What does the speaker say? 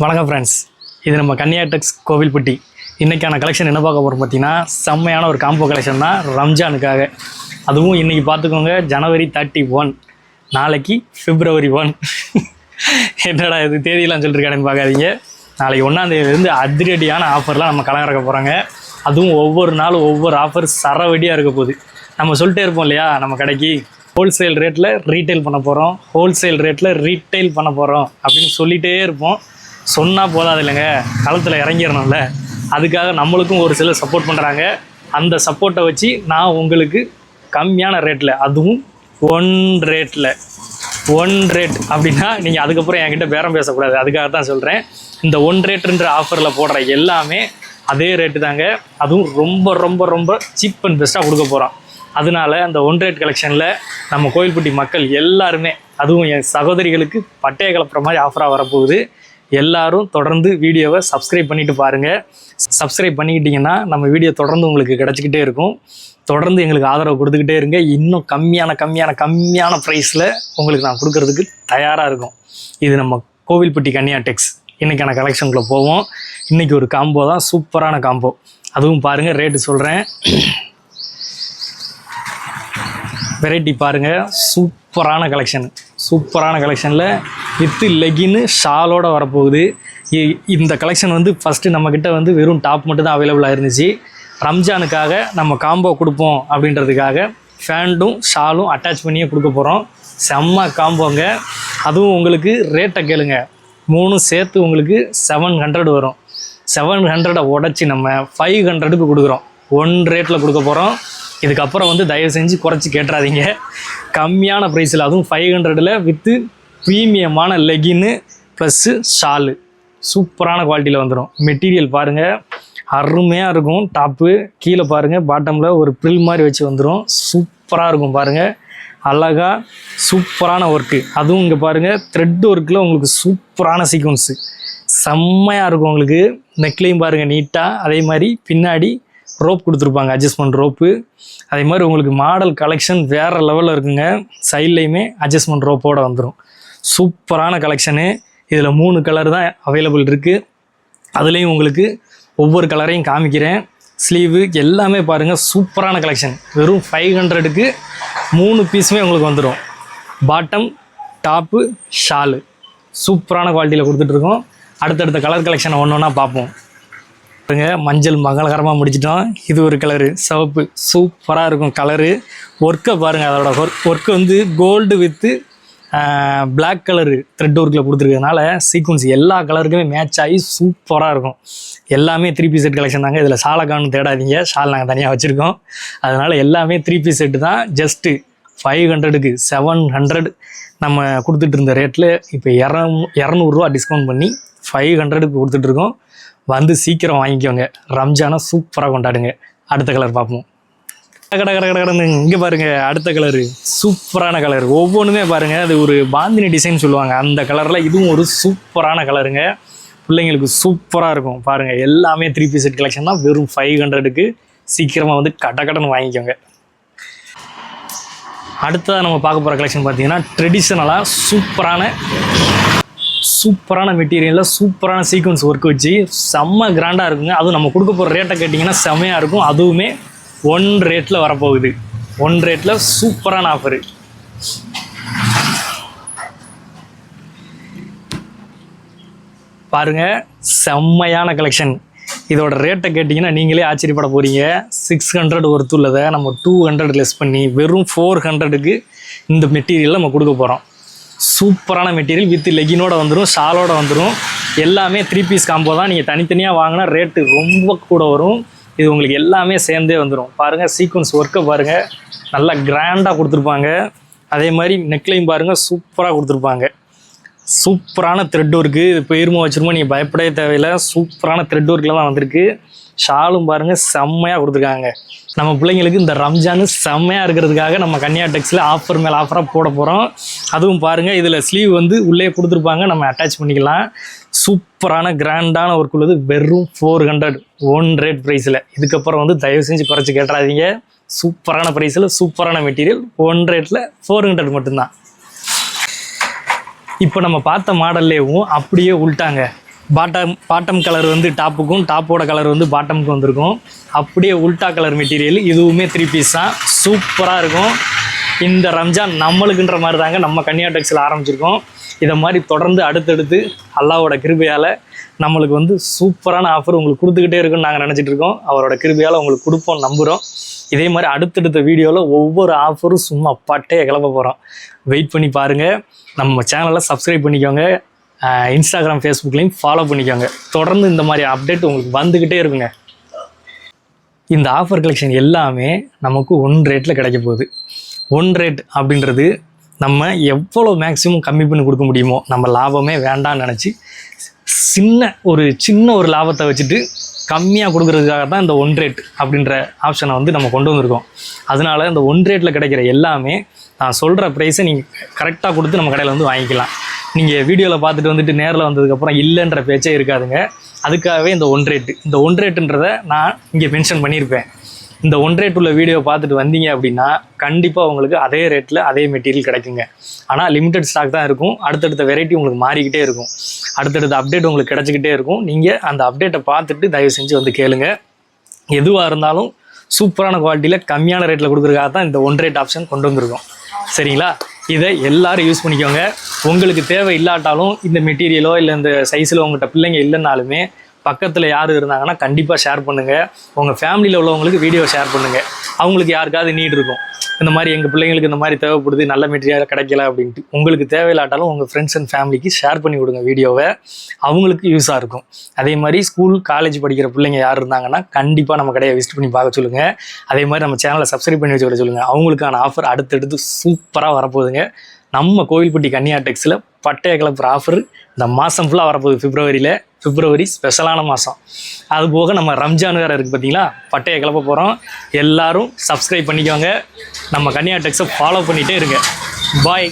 வணக்கம் ஃப்ரெண்ட்ஸ் இது நம்ம கன்னியாடெக்ஸ் கோவில்பட்டி. இன்றைக்கான கலெக்ஷன் என்ன பார்க்க போகிறோம் பார்த்தீங்கன்னா செம்மையான ஒரு காம்போ கலெக்ஷன் தான் ரம்ஜானுக்காக. அதுவும் இன்றைக்கி பார்த்துக்கோங்க ஜனவரி தேர்ட்டி ஒன் நாளைக்கு ஃபிப்ரவரி ஒன் என்னடா இது தேதியெல்லாம் சொல்லிருக்கானேன்னு பார்க்காதீங்க. நாளைக்கு ஒன்றாந்தேதியிலேருந்து அதிரடியான ஆஃபர்லாம் நம்ம கலங்கறக்க போகிறாங்க அதுவும் ஒவ்வொரு நாளும் ஒவ்வொரு ஆஃபர் சரவடியாக இருக்க போகுது. நம்ம சொல்லிட்டே இருப்போம் இல்லையா நம்ம கடைக்கு ஹோல்சேல் ரேட்டில் ரீட்டைல் பண்ண போகிறோம் ஹோல்சேல் ரேட்டில் ரீட்டைல் பண்ண போகிறோம் அப்படின்னு சொல்லிகிட்டே இருப்போம். சொன்னால் போதாது இல்லைங்க. களத்தில் இறங்கிடணும்ல. அதுக்காக நம்மளுக்கும் ஒரு சிலர் சப்போர்ட் பண்ணுறாங்க அந்த சப்போர்ட்டை வச்சு நான் உங்களுக்கு கம்மியான ரேட்டில் அதுவும் ஒன் ரேட்டில் ஒன் ரேட் அப்படின்னா நீங்கள் அதுக்கப்புறம் என்கிட்ட பேரம் பேசக்கூடாது. அதுக்காக தான் சொல்கிறேன் இந்த ஒன் ரேட்டுன்ற ஆஃபரில் போடுற எல்லாமே அதே ரேட்டு தாங்க. அதுவும் ரொம்ப ரொம்ப ரொம்ப சீப் அண்ட் பெஸ்ட்டாக கொடுக்க போகிறோம் அதனால அந்த ஒன் ரேட் கலெக்ஷனில் நம்ம கோயில்பட்டி மக்கள் எல்லாருமே அதுவும் என் சகோதரிகளுக்கு பட்டையை கலப்புற மாதிரி ஆஃபராக வரப்போகுது. எல்லாரும் தொடர்ந்து வீடியோவை சப்ஸ்கிரைப் பண்ணிட்டு பாருங்கள் சப்ஸ்கிரைப் பண்ணிக்கிட்டிங்கன்னா நம்ம வீடியோ தொடர்ந்து உங்களுக்கு கிடச்சிக்கிட்டே இருக்கும். தொடர்ந்து எங்களுக்கு ஆதரவு கொடுத்துக்கிட்டே இருங்க. இன்னும் கம்மியான கம்மியான கம்மியான ப்ரைஸில் உங்களுக்கு நான் கொடுக்கறதுக்கு தயாராக இருக்கும். இது நம்ம கோவில்பட்டி கன்னியா டெக்ஸ் இன்றைக்கான கலெக்ஷனுக்குள்ளே போவோம். இன்றைக்கி ஒரு காம்போ தான் சூப்பரான காம்போ அதுவும் பாருங்கள் ரேட்டு சொல்கிறேன் வெரைட்டி பாருங்கள் சூப்பரான கலெக்ஷன் சூப்பரான கலெக்ஷனில் வித்து லெகின்னு ஷாலோடு வரப்போகுது. இ- இந்த கலெக்ஷன் வந்து ஃபஸ்ட்டு நம்மக்கிட்ட வந்து வெறும் டாப் மட்டும் தான் அவைலபிளாக இருந்துச்சு ரம்ஜானுக்காக நம்ம காம்போ கொடுப்போம் அப்படின்றதுக்காக ஃபேண்டும் ஷாலும் அட்டாச் பண்ணியே கொடுக்க போகிறோம் செம்ம காம்போங்க அதுவும் உங்களுக்கு ரேட்டை கேளுங்க. மூணும் சேர்த்து உங்களுக்கு செவன் ஹண்ட்ரட் வரும். செவன் ஹண்ட்ரடை உடச்சி நம்ம ஃபைவ் ஹண்ட்ரடுக்கு கொடுக்குறோம். ஒன் ரேட்டில் கொடுக்க போகிறோம் இதுக்கப்புறம் வந்து தயவு செஞ்சு குறைச்சி கேட்டுறாதீங்க. கம்மியான ப்ரைஸில் அதுவும் ஃபைவ் ஹண்ட்ரடில் வித்து ப்ரீமியமான லெகின்னு ப்ளஸ்ஸு ஷாலு சூப்பரான குவாலிட்டியில் வந்துடும் மெட்டீரியல் பாருங்கள் அருமையாக இருக்கும். டாப்பு கீழே பாருங்கள் பாட்டமில் ஒரு ப்ரில் மாதிரி வச்சு வந்துடும் சூப்பராக இருக்கும் பாருங்கள் அழகாக சூப்பரான ஒர்க்கு அதுவும் இங்கே பாருங்கள் த்ரெட் ஒர்க்கில் உங்களுக்கு சூப்பரான சீக்வன்ஸு செம்மையாக இருக்கும் உங்களுக்கு. நெக்லையும் பாருங்கள் நீட்டாக அதே மாதிரி பின்னாடி ரோப் கொடுத்துருப்பாங்க அட்ஜஸ்ட்மெண்ட் ரோப்பு. அதே மாதிரி உங்களுக்கு மாடல் கலெக்ஷன் வேறு லெவலில் இருக்குங்க. சைட்லேயுமே அட்ஜஸ்ட்மெண்ட் ரோப்போடு வந்துடும் சூப்பரான கலெக்ஷனு இதில் மூணு கலர் தான் அவைலபிள் இருக்குது அதுலேயும் உங்களுக்கு ஒவ்வொரு கலரையும் காமிக்கிறேன். ஸ்லீவு எல்லாமே பாருங்கள் சூப்பரான கலெக்ஷன் வெறும் ஃபைவ் ஹண்ட்ரடுக்கு மூணு பீஸுமே உங்களுக்கு வந்துடும் பாட்டம் டாப்பு ஷாலு சூப்பரான குவாலிட்டியில் கொடுத்துட்ருக்கோம் அடுத்தடுத்த கலர் கலெக்ஷனை ஒன்று ஒன்றா பார்ப்போம். பாருங்க மஞ்சள் மங்களகரமாக முடிச்சிட்டோம். இது ஒரு கலரு சிவப்பு. சூப்பராக இருக்கும் கலரு ஒர்க்கை பாருங்கள் அதோட ஒர்க் ஒர்க்கு வந்து gold with black colour thread ஒர்க்கில் கொடுத்துருக்கறதுனால சீக்வன்ஸ் எல்லா கலருக்குமே மேட்ச் ஆகி சூப்பராக இருக்கும். எல்லாமே த்ரீ பீஸ் செட் கலெக்ஷன் தாங்க. இதில் சாலக்கான்னு தேடாதீங்க. ஷால் நாங்கள் தனியாக வச்சுருக்கோம். அதனால் எல்லாமே த்ரீ பீஸ் செட்டு தான். ஜஸ்ட்டு ஃபைவ் ஹண்ட்ரடுக்கு செவன் ஹண்ட்ரட் நம்ம கொடுத்துட்டு இருந்த ரேட்டில் இப்போ இரநூ இரநூறுவா டிஸ்கவுண்ட் பண்ணி ஃபைவ் ஹண்ட்ரடுக்கு கொடுத்துட்ருக்கோம் வந்து சீக்கிரம் வாங்கிக்கோங்க. ரம்ஜானை சூப்பராக கொண்டாடுங்க. அடுத்த கலர் பார்ப்போம். கட கட கட கடந்து இங்கே பாருங்க. அடுத்த கலரு சூப்பரான கலர் ஒவ்வொன்றுமே பாருங்கள் அது ஒரு பாந்தினி டிசைன் சொல்லுவாங்க. அந்த கலரில் இதுவும் ஒரு சூப்பரான கலருங்க பிள்ளைங்களுக்கு சூப்பராக இருக்கும். பாருங்கள் எல்லாமே த்ரீ பீஸ் செட் கலெக்ஷன் தான். வெறும் ஃபைவ் ஹண்ட்ரடுக்கு சீக்கிரமாக வந்து கட கடன் வாங்கிக்கோங்க. அடுத்ததாக நம்ம பார்க்க போகிற கலெக்ஷன் பார்த்தீங்கன்னா ட்ரெடிஷ்னலாக சூப்பரான சூப்பரான மெட்டீரியலில் சூப்பரான சீக்வன்ஸ் ஒர்க் வச்சு செம்ம கிராண்டாக இருக்குங்க. அதுவும் நம்ம கொடுக்க போகிற ரேட்டை கேட்டிங்கன்னா செம்மையாக இருக்கும். அதுவுமே ஒன் ரேட்டில் வரப்போகுது. ஒன் ரேட்டில் சூப்பரான ஆஃபரு பாருங்க செம்மையான கலெக்ஷன் இதோட ரேட்டை கேட்டிங்கன்னா நீங்களே ஆச்சரியப்பட போகிறீங்க சிக்ஸ் ஹண்ட்ரட் ஒர்த்து உள்ளதை நம்ம டூ ஹண்ட்ரட் லெஸ் பண்ணி வெறும் ஃபோர் ஹண்ட்ரடுக்கு இந்த மெட்டீரியல் நம்ம கொடுக்க போகிறோம் சூப்பரான மெட்டீரியல் வித் லெகினோட வந்துடும் ஷாலோட வந்துடும் எல்லாமே த்ரீ பீஸ் காம்போ தான். நீங்கள் தனித்தனியாக வாங்கினா ரேட்டு ரொம்ப கூட வரும். இது உங்களுக்கு எல்லாமே சேர்ந்தே வந்துடும் பாருங்கள் சீக்வன்ஸ் ஒர்க்கை பாருங்கள் நல்லா கிராண்டாக கொடுத்துருப்பாங்க. அதே மாதிரி நெக்லையும் பாருங்கள் சூப்பராக கொடுத்துருப்பாங்க. சூப்பரான த்ரெட் ஒர்க்கு இது பெயர்மா வச்சிருமோ நீங்கள் பயப்படவே தேவையில்லை. சூப்பரான த்ரெட் ஒர்க்கில் தான் வந்திருக்கு. ஷாலும் பாருங்கள் செம்மையாக கொடுத்துருக்காங்க. நம்ம பிள்ளைங்களுக்கு இந்த ரம்ஜான் செம்மையாக இருக்கிறதுக்காக நம்ம கன்னியா டெக்ஸில் ஆஃபர் மேலே ஆஃபராக போட போகிறோம் அதுவும் பாருங்கள் இதில் ஸ்லீவ் வந்து உள்ளே கொடுத்துருப்பாங்க நம்ம அட்டாச் பண்ணிக்கலாம். சூப்பரான கிராண்டான ஒர்க் உள்ளது வெறும் ஃபோர் ஹண்ட்ரட் ஒன் ரேட் ப்ரைஸில் இதுக்கப்புறம் வந்து தயவு செஞ்சு குறைச்சி கேட்டுறாதீங்க. சூப்பரான ப்ரைஸில் சூப்பரான மெட்டீரியல் ஒன் ரேட்டில் ஃபோர் ஹண்ட்ரட் மட்டும்தான். இப்போ நம்ம பார்த்த மாடல்லேயும் அப்படியே உள்ட்டாங்க பாட்டம் பாட்டம் கலர் வந்து டாப்புக்கும் டாப்போட கலர் வந்து பாட்டமுக்கும் வந்திருக்கும். அப்படியே உல்டா கலர் மெட்டீரியல் இதுவுமே த்ரீ பீஸ் தான். சூப்பராக இருக்கும். இந்த ரம்ஜான் நம்மளுக்குன்ற மாதிரி தாங்க நம்ம கன்னியா டெக்ஸில் ஆரம்பிச்சிருக்கோம். இதை மாதிரி தொடர்ந்து அடுத்தடுத்து அல்லாவோட கிருபையால் நம்மளுக்கு வந்து சூப்பரான ஆஃபர் உங்களுக்கு கொடுத்துக்கிட்டே இருக்குன்னு நாங்கள் நினச்சிட்டு இருக்கோம். அவரோட கிருபையால் உங்களுக்கு கொடுப்போம் நம்புகிறோம் இதே மாதிரி அடுத்தடுத்த வீடியோவில் ஒவ்வொரு ஆஃபரும் சும்மா பட்டையை கிளம்ப போகிறோம் வெயிட் பண்ணி பாருங்கள் நம்ம சேனலை சப்ஸ்கிரைப் பண்ணிக்கோங்க. இன்ஸ்டாகிராம் ஃபேஸ்புக்லேயும் ஃபாலோ பண்ணிக்கோங்க. தொடர்ந்து இந்த மாதிரி அப்டேட் உங்களுக்கு வந்துக்கிட்டே இருக்குங்க. இந்த ஆஃபர் கலெக்ஷன் எல்லாமே நமக்கு ஒன் ரேட்டில் கிடைக்க போகுது. ஒன் ரேட் அப்படின்றது நம்ம எவ்வளோ மேக்ஸிமம் கம்மி பண்ணி கொடுக்க முடியுமோ நம்ம லாபமே வேண்டாம்னு நினச்சி சின்ன ஒரு சின்ன ஒரு லாபத்தை வச்சுட்டு கம்மியாக கொடுக்குறதுக்காக தான் இந்த ஒன் ரேட் அப்படின்ற ஆப்ஷனை வந்து நம்ம கொண்டு வந்திருக்கோம். அதனால இந்த ஒன் ரேட்டில் கிடைக்கிற எல்லாமே நான் சொல்கிற ப்ரைஸை நீங்கள் கரெக்டாக கொடுத்து நம்ம கடையில் வந்து வாங்கிக்கலாம். நீங்கள் வீடியோவில் பார்த்துட்டு வந்துட்டு நேரில் வந்ததுக்கப்புறம் இல்லைன்ற பேச்சே இருக்காதுங்க. அதுக்காகவே இந்த ஒன் ரேட்டு இந்த ஒன் ரேட்டுன்றதை நான் இங்கே மென்ஷன் பண்ணியிருப்பேன். இந்த ஒன் ரேட் உள்ள வீடியோ பார்த்துட்டு வந்தீங்க அப்படின்னா கண்டிப்பாக உங்களுக்கு அதே ரேட்டில் அதே மெட்டீரியல் கிடைக்குங்க. ஆனால் லிமிட்டட் ஸ்டாக் தான் இருக்கும். அடுத்தடுத்த வெரைட்டி உங்களுக்கு மாறிக்கிட்டே இருக்கும். அடுத்தடுத்த அப்டேட் உங்களுக்கு கிடச்சிக்கிட்டே இருக்கும். நீங்கள் அந்த அப்டேட்டை பார்த்துட்டு தயவு செஞ்சு வந்து கேளுங்க. எதுவாக இருந்தாலும் சூப்பரான குவாலிட்டியில் கம்மியான ரேட்டில் கொடுக்குறதுக்காக தான் இந்த ஒன் ரேட் ஆப்ஷன் கொண்டு வந்திருக்கோம். சரிங்களா? இதை எல்லோரும் யூஸ் பண்ணிக்கோங்க. உங்களுக்கு தேவை இல்லாட்டாலும் இந்த மெட்டீரியலோ இல்லை இந்த சைஸில் உங்கள்கிட்ட பிள்ளைங்க இல்லைனாலுமே பக்கத்தில் யார் இருந்தாங்கன்னா கண்டிப்பாக ஷேர் பண்ணுங்கள் உங்கள் ஃபேமிலியில் உள்ளவங்களுக்கு வீடியோ ஷேர் பண்ணுங்கள் அவங்களுக்கு யாருக்காவது நீட் இருக்கும். இந்த மாதிரி எங்கள் பிள்ளைங்களுக்கு இந்த மாதிரி தேவைப்படுது நல்ல மெட்டீரியல் கிடைக்கல அப்படின்ட்டு. உங்களுக்கு தேவையில்லாட்டாலும் உங்கள் ஃப்ரெண்ட்ஸ் அண்ட் ஃபேமிலிக்கு ஷேர் பண்ணி விடுங்க வீடியோவை அவங்களுக்கு யூஸாக இருக்கும். அதே மாதிரி ஸ்கூல் காலேஜ் படிக்கிற பிள்ளைங்க யார் இருந்தாங்கன்னா கண்டிப்பாக நம்ம கடையை விசிட் பண்ணி பார்க்க சொல்லுங்கள் அதே மாதிரி நம்ம சேனலை சப்ஸ்கிரைப் பண்ணி வச்சுக்கிட சொல்லுங்கள் அவங்களுக்கான ஆஃபர் அடுத்தடுத்து சூப்பராக வரப்போகுதுங்க. நம்ம கோவில்பட்டி கன்னியா டெக்ஸில் பட்டைய கிளப்புற ஆஃபர் இந்த மாதம் ஃபுல்லாக வரப்போகுது. பிப்ரவரியில். பிப்ரவரி ஸ்பெஷலான மாதம் அது போக நம்ம ரம்ஜான் வேறு இருக்குது பார்த்தீங்களா பட்டையை கிளப்ப போகிறோம் எல்லாரும் சப்ஸ்கிரைப் பண்ணிக்கோங்க. நம்ம கன்னியா டெக்ஸை ஃபாலோ பண்ணிகிட்டே இருங்க. பாய்